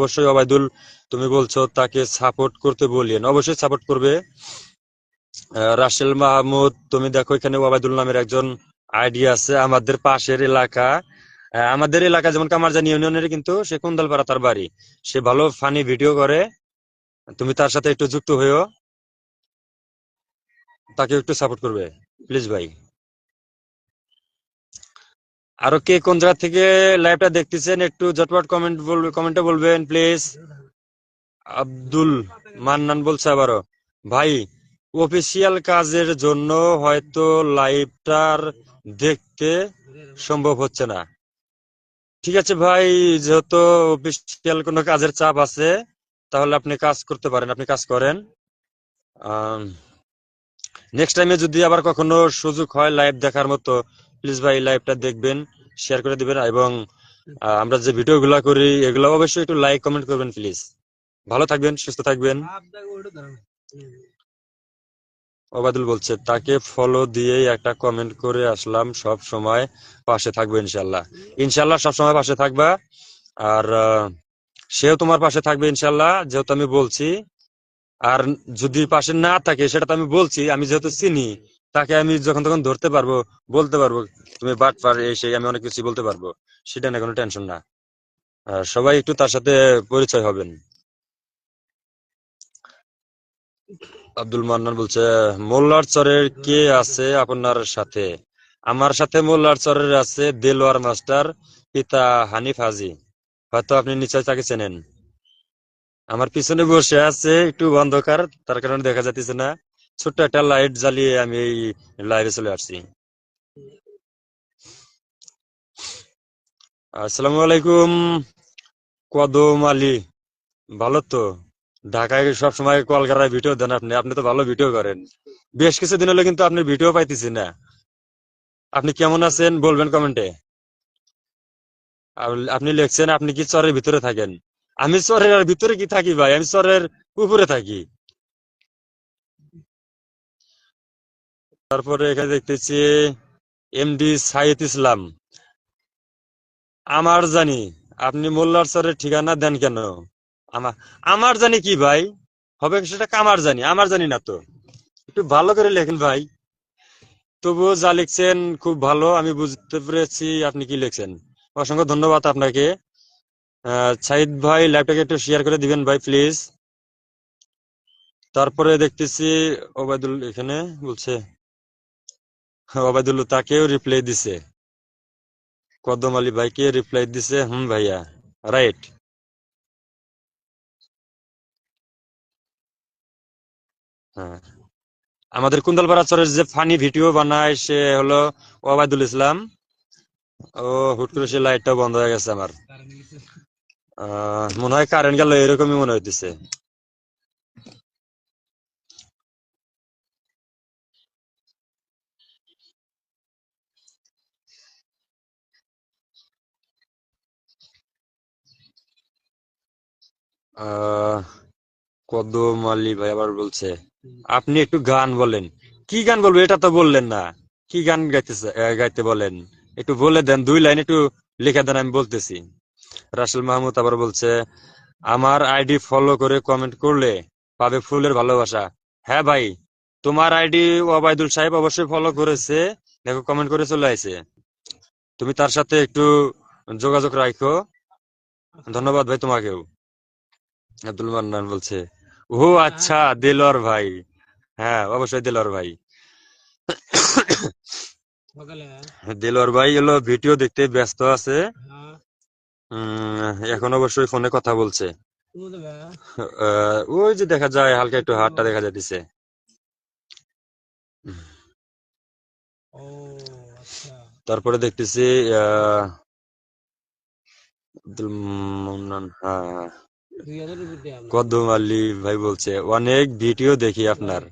অবশ্যই ওবায়দুল, তুমি বলছো তাকে সাপোর্ট করতে বলিয়েন অবশ্যই সাপোর্ট করবে। রাসেল মাহমুদ, তুমি দেখো এখানে ওবায়দুল নামের একজন আইডি আছে আমাদের পাশের এলাকা। আমাদের এলাকা যেমন কামারজানি ইউনিয়নের, কিন্তু সে কুন্দালপাড়া তার বাড়ি। সে ভালো ফানি ভিডিও করে। তুমি তার সাথে একটু যুক্ত হয়েও তাকে একটু সাপোর্ট করবে। প্লিজ ভাই। আরও কে কোন জায়গা থেকে লাইভটা দেখতেছেন, একটু জটপট কমেন্ট বলবে কমেন্টে বলবেন প্লিজ আব্দুল মান্নান বলছে আবারও, ভাই অফিসিয়াল কাজের জন্য হয়তো লাইভটার দেখতে সম্ভব হচ্ছে না। ঠিক আছে ভাই, যেহেতু অফিসিয়াল কোনো কাজের চাপ আছে, তাহলে আপনি কাজ করতে পারেন, আপনি কাজ করেন। নেক্সট টাইমে যদি আবার কখনো সুযোগ হয় লাইভ দেখার মতো প্লিজ ভাই লাইভটা দেখবেন শেয়ার করে দিবেন এবং আমরা যে ভিডিও গুলা করি, এগুলো অবশ্যই একটু লাইক কমেন্ট করবেন প্লিজ ভালো থাকবেন, সুস্থ থাকবেন। ওবায়দুল বলছে, তাকে ফলো দিয়েই একটা কমেন্ট করে আসলাম, সব সময় পাশে থাকবে ইনশাল্লাহ। ইনশাল্লাহ সব সময় পাশে থাকবা। আর সেও তোমার পাশে থাকবে ইনশাল্লাহ, যেহেতু আমি বলছি। আর যদি পাশে না থাকে, সেটা তো আমি বলছি, আমি যেহেতু চিনি। তাকে আমি যখন তখন ধরতে পারব, বলতে পারব, তুমি বাট পার এই সেই, আমি অনেক কিছু বলতে পারব। সেটা না কোনো টেনশন না। সবাই একটু তার সাথে পরিচয় হবেন। আব্দুল মান্নান বলছে, মোল্লার চরের কে আছে আপনার সাথে? আমার সাথে মোল্লার চরের আছে দেলোয়ার মাস্টার পিতা হানিফ হাজি। হয়তো আপনি নিশ্চয় তাকে চেনেন। আমার পিছনে বসে আছে একটু অন্ধকার, তার কারণে দেখা যাচ্ছে না। ছোট্ট একটা লাইট জ্বালিয়ে আমি এই লাইভে চলে আসছি। আসসালামু আলাইকুম, কদম আলী। ভালো তো? ঢাকায় সবসময় কলকাতায় ভিডিও দেন আপনি। আপনি তো ভালো ভিডিও করেন। বেশ কিছুদিন হলো কিন্তু আপনি ভিডিও পাইতেছি না। আপনি কেমন আছেন বলবেন কমেন্টে আপনি লিখছেন, আপনি কি চরের ভিতরে থাকেন? আমি চরের ভিতরে কি থাকি ভাই? আমি চরের উপরে থাকি। তারপরে এখানে দেখতেছি এমডি সাইদ ইসলাম। আমার জানি, আপনি মোল্লার চরের ঠিকানা দেন কেন? আমার আমার জানি কি ভাই? হবে সেটা কামার জানি, আমার জানি না তো। একটু ভালো করে লেখেন ভাই। তবুও যা লিখছেন খুব ভালো, আমি বুঝতে পেরেছি আপনি কি লিখছেন। অসংখ্য ধন্যবাদ আপনাকে। সাইদ ভাই ল্যাপটপে একটু শেয়ার করে দিবেন ভাই প্লিজ তারপরে দেখতেছি ওবায়দুল এখানে বলছে। ওবায়দুল তাকেও রিপ্লাই দিছে। কদম আলী ভাইকে রিপ্লাই দিছে। হুম ভাইয়া রাইট হ্যাঁ। আমাদের কুন্দলপাড়া চরের যে ফানি ভিডিও বানায়, সে হলো ওবায়দুল ইসলাম। ও, হুট করে সে লাইটটা বন্ধ হয়ে গেছে আমার। মনে হয় কারেন্ট গেল, এরকমই মনে হইতেছে। কদম আলী ভাই আবার বলছে, আপনি একটু গান বলেন। কি গান বলব, এটা তো বললেন না। কি গান গাইতে গাইতে বলেন। একটু বলে দেন, দুই লাইন একটু লিখে দেন, আমি বলতেছি। রাসেল মাহমুদ আবার বলছে, আমার আইডি ফলো করে কমেন্ট করলে পাবে ফুলের ভালোবাসা। হ্যাঁ ভাই, তোমার আইডি ওবায়দুল সাহেব অবশ্যই ফলো করেছে, দেখো কমেন্ট করে চলে আসে তুমি তার সাথে একটু যোগাযোগ রাখো। ধন্যবাদ ভাই তোমাকেও। আব্দুল মান্নান বলছে ও আচ্ছা দেলোয়ার ভাই। হ্যাঁ অবশ্যই দেলোয়ার ভাই। দেলোয়ার ভাই হলো ভিডিও দেখতে ব্যস্ত আছে। উম, এখন অবশ্যই ফোনে কথা বলছে। আহ, ওই যে দেখা যায় হালকা একটু হাতটা দেখা যাইতেছে তারপরে দেখতেছি আহ, হ্যাঁ। কদ্দুম আলী ভাই বলছে অনেক ভিডিও দেখি আপনার।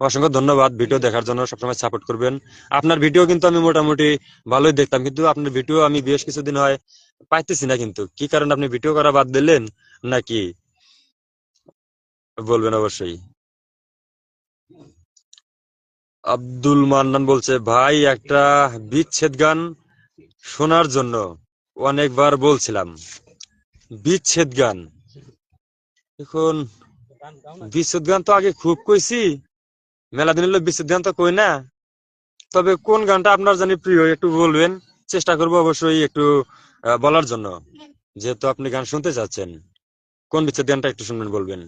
অসংখ্য ধন্যবাদ ভিডিও দেখার জন্য সবসময় সাপোর্ট করবেন। আপনার ভিডিও কিন্তু আমি মোটামুটি ভালোই দেখতাম কিন্তু আপনার ভিডিও আমি বেশ কিছুদিন হয় পাইতেছি না কিন্তু। কি কারণে আপনি ভিডিও করা বাদ দিলেন নাকি? বলবেন অবশ্যই। আব্দুল মান্নান বলছে ভাই একটা বিচ্ছেদ গান শোনার জন্য অনেকবার বলছিলাম। বিচ্ছেদ গান। এখন বিশুদ্ধ গান তো আগে খুব কইছি মেলা দিন হলো বিশুদ্ধ গান তো কই না। তবে কোন গানটা আপনার জানি প্রিয় একটু বলবেন চেষ্টা করব অবশ্যই একটু বলার জন্য। যেহেতু আপনি গান শুনতে চাচ্ছেন কোন বিচ্ছেদ গানটা একটু শুনবেন বলবেন?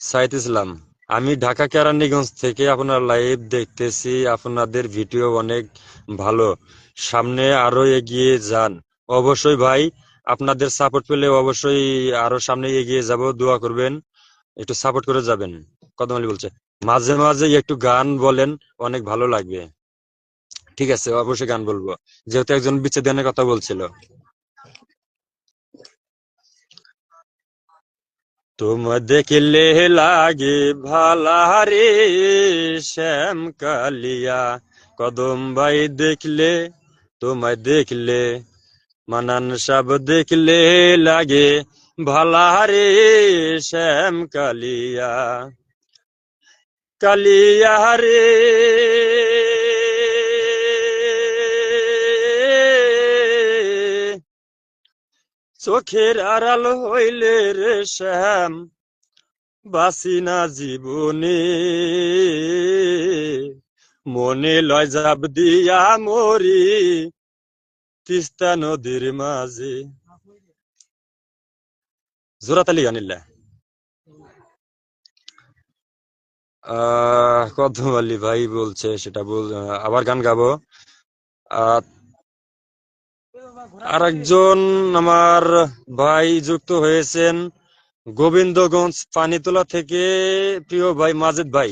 সাইদ ইসলাম। আমি ঢাকা কেরানীগঞ্জ থেকে আপনার লাইভ দেখতেছি। আপনাদের ভিডিও অনেক ভালো। সামনে আরও এগিয়ে যান। অবশ্যই ভাই, আপনাদের সাপোর্ট পেলে অবশ্যই আরও সামনে এগিয়ে যাব। দোয়া করবেন। একটু সাপোর্ট করে যাবেন। কদম আলী বলছে। মাঝে মাঝে একটু গান বলেন, অনেক ভালো লাগবে। ঠিক আছে, অবশ্যই গান বলব। যেহেতু একজন বিচ্ছেদনের কথা বলছিল। তোমায় দেখলে লাগে ভালা রে শ্যাম কালিয়া কদম ভাই দেখলে তোমায় দেখলে মানান সব দেখলে লাগে ভালা রে শ্যাম কালিয়া কালিয়া রে চোখের আড়াল হইলে রে শ্যাম বাসি না জীবনে। মনে লয় যাব দিয়া মরি, তিস্তা নদীর মাঝে। জোরাতালি গানিল্লা আহ, কদম আলী ভাই বলছে, সেটা বল আবার গান গাবো। আহ আর একজন আমার ভাই যুক্ত হয়েছেন গোবিন্দগঞ্জ পানিতোলা থেকে প্রিয় ভাই মাজেদ ভাই।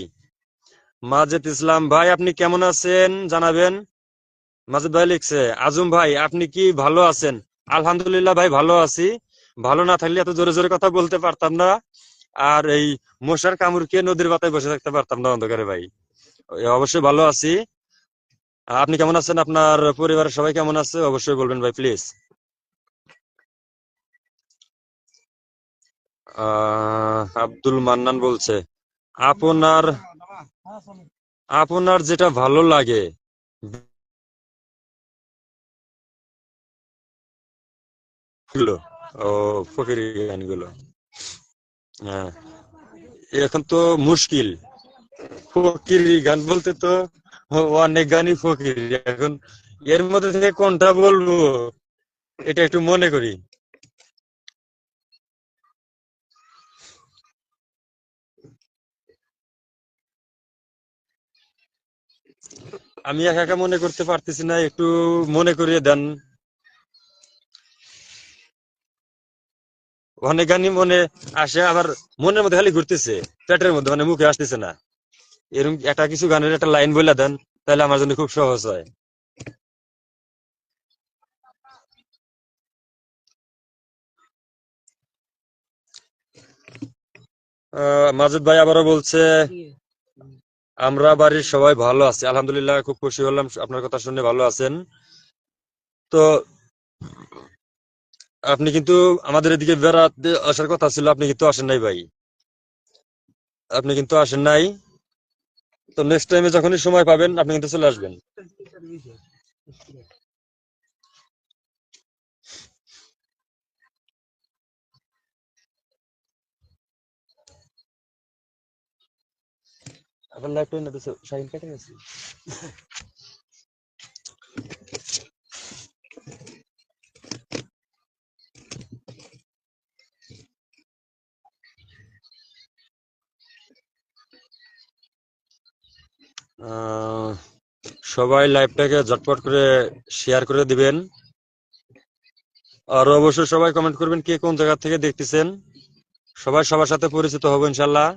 মাজেদ ইসলাম ভাই, আপনি কেমন আছেন? জানাবেন। মাজেদ ভাই লিখছে, আজম ভাই, আপনি কি ভালো আছেন? আলহামদুলিল্লাহ ভাই, ভালো আছি। ভালো না থাকলে এত জোরে জোরে কথা বলতে পারতাম না। আর এই মশার কামড়কে নদীর পাতায় বসে থাকতে পারতাম না অন্ধকারে ভাই। অবশ্যই ভালো আছি। আপনি কেমন আছেন? আপনার পরিবারের সবাই কেমন আছে? অবশ্যই বলবেন ভাই প্লিজ আব্দুল মান্নান বলছে, আপনার আপনার যেটা ভালো লাগে ও, ফকির গানগুলো। হ্যাঁ এখন তো মুশকিল। ফকির গান বলতে তো অনেক গানই ফকির। এখন এর মধ্যে থেকে কোনটা বলব? এটা একটু মনে করি। আমি একা একা মনে করতে পারতেছি না, একটু মনে করিয়ে দেন। অনেক গানই মনে আসে, আবার মনের মধ্যে খালি ঘুরতেছে, পেটের মধ্যে মানে মুখে আসতেছে না। এরকম একটা কিছু গানের একটা লাইন বলে দেন তাহলে আমার জন্য খুব সহজ হয়। মাজেদ ভাই আবারও বলছে আমরা বাড়ির সবাই ভালো আছি। আলহামদুলিল্লাহ খুব খুশি হলাম আপনার কথা শুনে ভালো আছেন। তো আপনি কিন্তু আমাদের এদিকে বেড়াতে আসার কথা ছিল আপনি কিন্তু আসেন নাই ভাই। আপনি কিন্তু আসেন নাই। তো নেক্সট টাইমে যখনই সময় পাবেন, আপনি কিন্তু চলে আসবেন। আবার লাইফ না তো শাহিন কেটে গেছে। সবাই লাইভটাকে ঝটপট করে শেয়ার করে দিবেন। আর অবশ্যই সবাই কমেন্ট করবেন কে কোন জায়গা থেকে দেখতেছেন। সবাই সবার সাথে পরিচিত হব, ইনশাল্লাহ।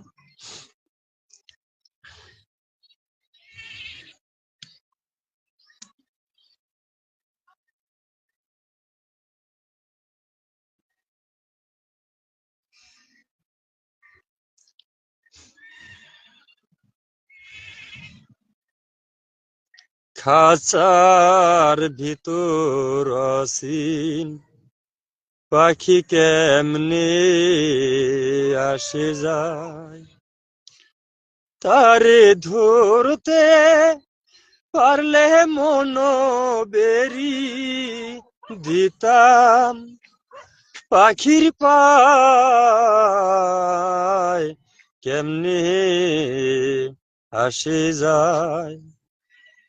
খাঁচার ভিতর অসীন পাখি কেমনে আসে যায়? তারে ধরতে পারলে মন বেরি দিতাম। পাখির পায় কেমনে আসে যায়?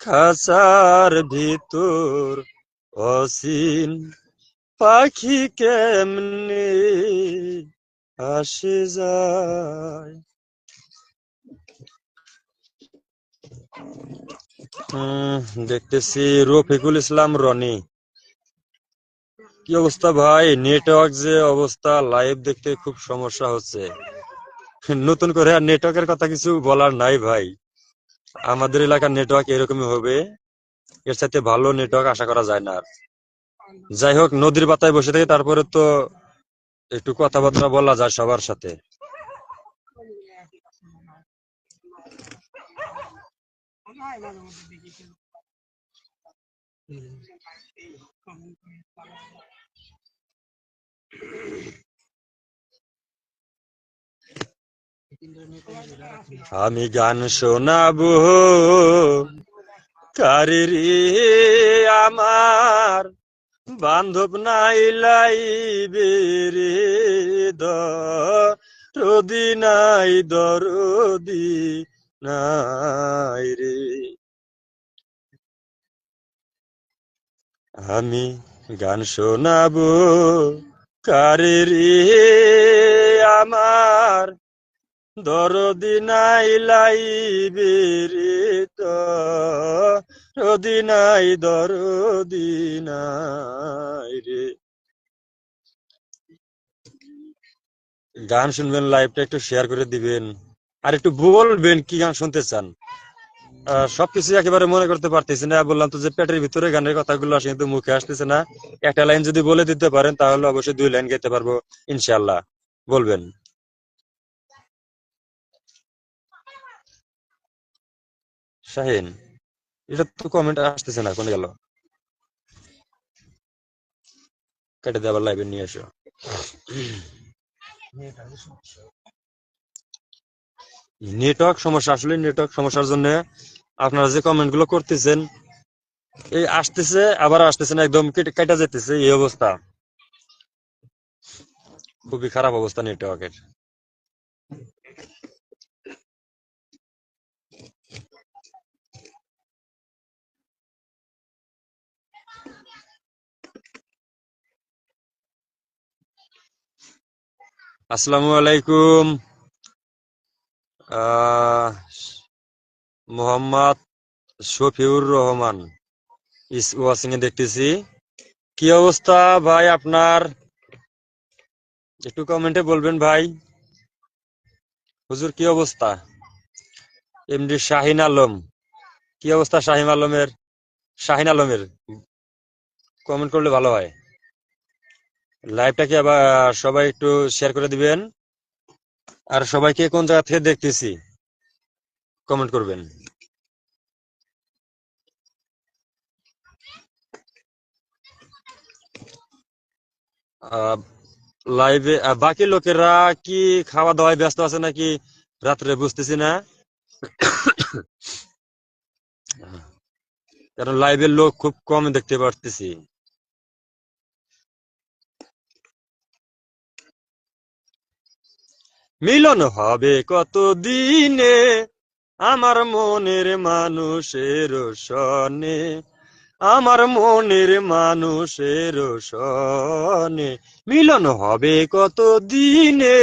খাঁচার ভিতর অসীন পাখি কেমনি আসে যায়? দেখতেছি রফিকুল ইসলাম রনি। কি অবস্থা ভাই? নেটওয়ার্ক যে অবস্থা, লাইভ দেখতে খুব সমস্যা হচ্ছে। নতুন করে আর নেটওয়ার্কের কথা কিছু বলার নাই ভাই। আমাদের এলাকার নেটওয়ার্ক এরকমই হবে এর সাথে ভালো নেটওয়ার্ক আশা করা যায় না আর। যাই হোক, নদীর পাতায় বসে থেকে তারপরে তো একটু কথাবার্তা বলা যায় সবার সাথে আমি গান শোনাবো। কারিরি আমার বান্ধব নাই লাইবে রে দরদি নাই দরদি নাই রে। আমি গান শোনাবো। কারিরি আমার দরদি নাই লাইবে রে দরদি নাই দরদি নাই রে। গান শুনবেন, লাইভটা একটু শেয়ার করে দিবেন। আর একটু বলবেন, কি গান শুনতে চান? সবকিছু একেবারে মনে করতে পারতেছি না। বললাম তো যে পেটের ভিতরে গানের কথাগুলো আসে, কিন্তু মুখে আসতেছে না। একটা লাইন যদি বলে দিতে পারেন, তাহলে অবশ্যই দুই লাইন গাইতে পারব ইনশাল্লাহ বলবেন। শাহিন, এটা তো কমেন্ট আসতেছে না, কোনে গেল? কেটে আবার লাইভে নিয়ে এসো নেটওয়ার্ক সমস্যা, আসলে নেটওয়ার্ক সমস্যার জন্য আপনারা যে কমেন্টগুলো করতেছেন, এই আসতেছে, আবার আসতেছে না, একদম কেটে কেটে যেতেছে, এই অবস্থা। খুবই খারাপ অবস্থা নেটওয়ার্কের। আসসালামু আলাইকুম। মোহাম্মদ শফিউর রহমান ওয়াচিং এ দেখতেছি। কি অবস্থা ভাই আপনার? একটু কমেন্টে বলবেন ভাই। হুজুর, কি অবস্থা? এমডি শাহিন আলম, কি অবস্থা শাহিন আলমের? শাহিন আলমের, কমেন্ট করলে ভালো হয়। লাইভটাকে আবার সবাই একটু শেয়ার করে দিবেন। আর সবাইকে কোন জায়গা থেকে দেখতেছি কমেন্ট করবেন। লাইভে বাকি লোকেরা কি খাওয়া দাওয়ায় ব্যস্ত আছে নাকি রাত্রে বুঝতেছি না। কারণ লাইভের লোক খুব কম দেখতে পারতেছি। মিলন হবে কত দিনে আমার মনের মানুষের সনে আমার মনের মানুষের সনে মিলন হবে কত দিনে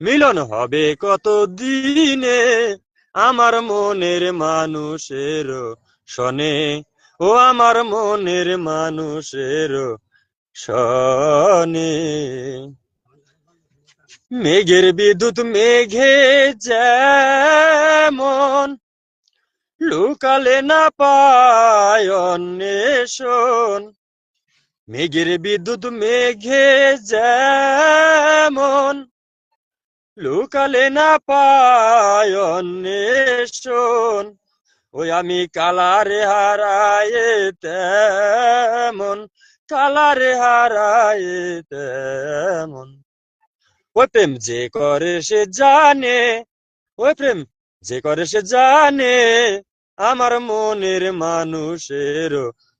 মিলন হবে কত দিনে আমার মনের মানুষের সনে ও আমার মনের মানুষের সনে মেঘের বিদ্যুৎ মেঘে যেমন লুকালে না পায় অন্বেষণ। মেঘের বিদ্যুৎ মেঘে যেমন লুকালে না পায় অন্বেষণ। ওই আমি কালারে হারায়ে তেমন, কালারে হারায়ে তেমন। ওই প্রেম যে করে সে জানে, ওই প্রেম যে করে সে জানে, আমার মনের মানুষের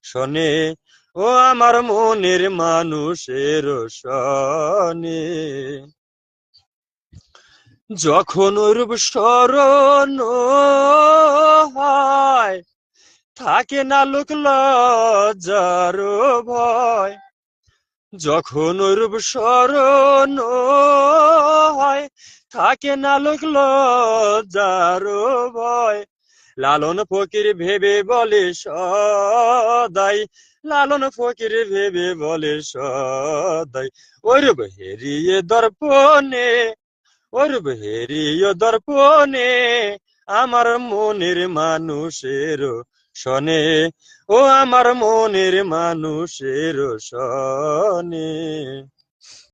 শোনে, ও আমার মনের মানুষের শোনে। যখন রূপ স্মরণ হয়, থাকে না লোক লজ্জার ভয়। যখন রূপ স্মরণ থাকে না লোক লজ্জার ভয়। লালন ফকির ভেবে বলে সদাই, লালন ফকির ভেবে বলে সদাই। ওরূপ হেরিয়ে দর্পণে, ওরূপ হেরিয়ে দর্পণে আমার মনের মানুষের শনে, ও আমার মনের মানুষের শনে।